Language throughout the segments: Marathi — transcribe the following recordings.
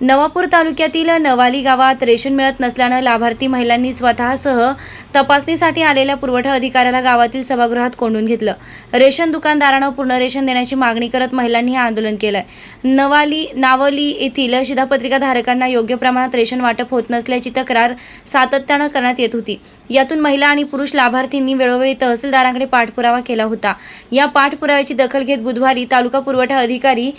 नवापूर तालुक्यातील नवाली गावात रेशन मिळत नसल्यानं लाभार्थी महिलांनी स्वतःसह तपासणीसाठी आलेल्या पुरवठा अधिकाऱ्याला गावातील सभागृहात कोंडून घेतलं. रेशन दुकानदारानं पूर्ण रेशन देण्याची मागणी करत महिलांनी हे आंदोलन केलंय. नवाली नावली येथील शिधापत्रिका धारकांना योग्य प्रमाणात रेशन वाटप होत नसल्याची तक्रार सातत्यानं करण्यात येत होती. यातून महिला आणि पुरुष लाभार्थींनी वेळोवेळी तहसीलदारांकडे पाठपुरावा केला होता. या पाठपुराव्याची दखल घेत बुधवारी तालुका पुरवठा अधिकारी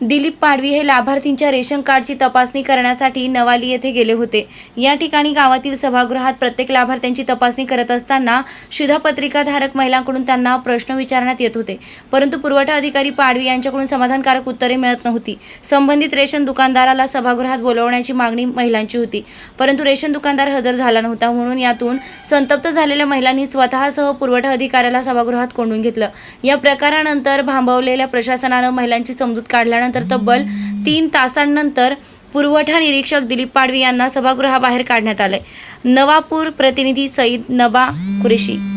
दिलीप पाडवी हे लाभार्थींच्या रेशन कार्डची तपासणी करण्यासाठी नवाली येथे गेले होते. या ठिकाणी गावातील सभागृहात प्रत्येक लाभार्थ्यांची तपासणी करत असताना शिधापत्रिकाधारक महिलांकडून त्यांना प्रश्न विचारण्यात येत होते. परंतु पुरवठा अधिकारी पाडवी यांच्याकडून समाधानकारक उत्तरे मिळत नव्हती. संबंधित रेशन दुकानदाराला सभागृहात बोलवण्याची मागणी महिलांची होती. परंतु रेशन दुकानदार हजर झाला नव्हता म्हणून यातून संतप्त झालेल्या महिलांनी स्वतःसह पुरवठा अधिकाऱ्याला सभागृहात कोंडून घेतलं. या प्रकारानंतर भांबवलेल्या प्रशासनानं महिलांची समजूत काढल्यानंतर तब्बल तीन तासांनंतर पुरवठा निरीक्षक दिलीप पाडवी यांना सभागृहाबाहेर काढण्यात आलंय नवापूर प्रतिनिधी सईद नबा कुरेशी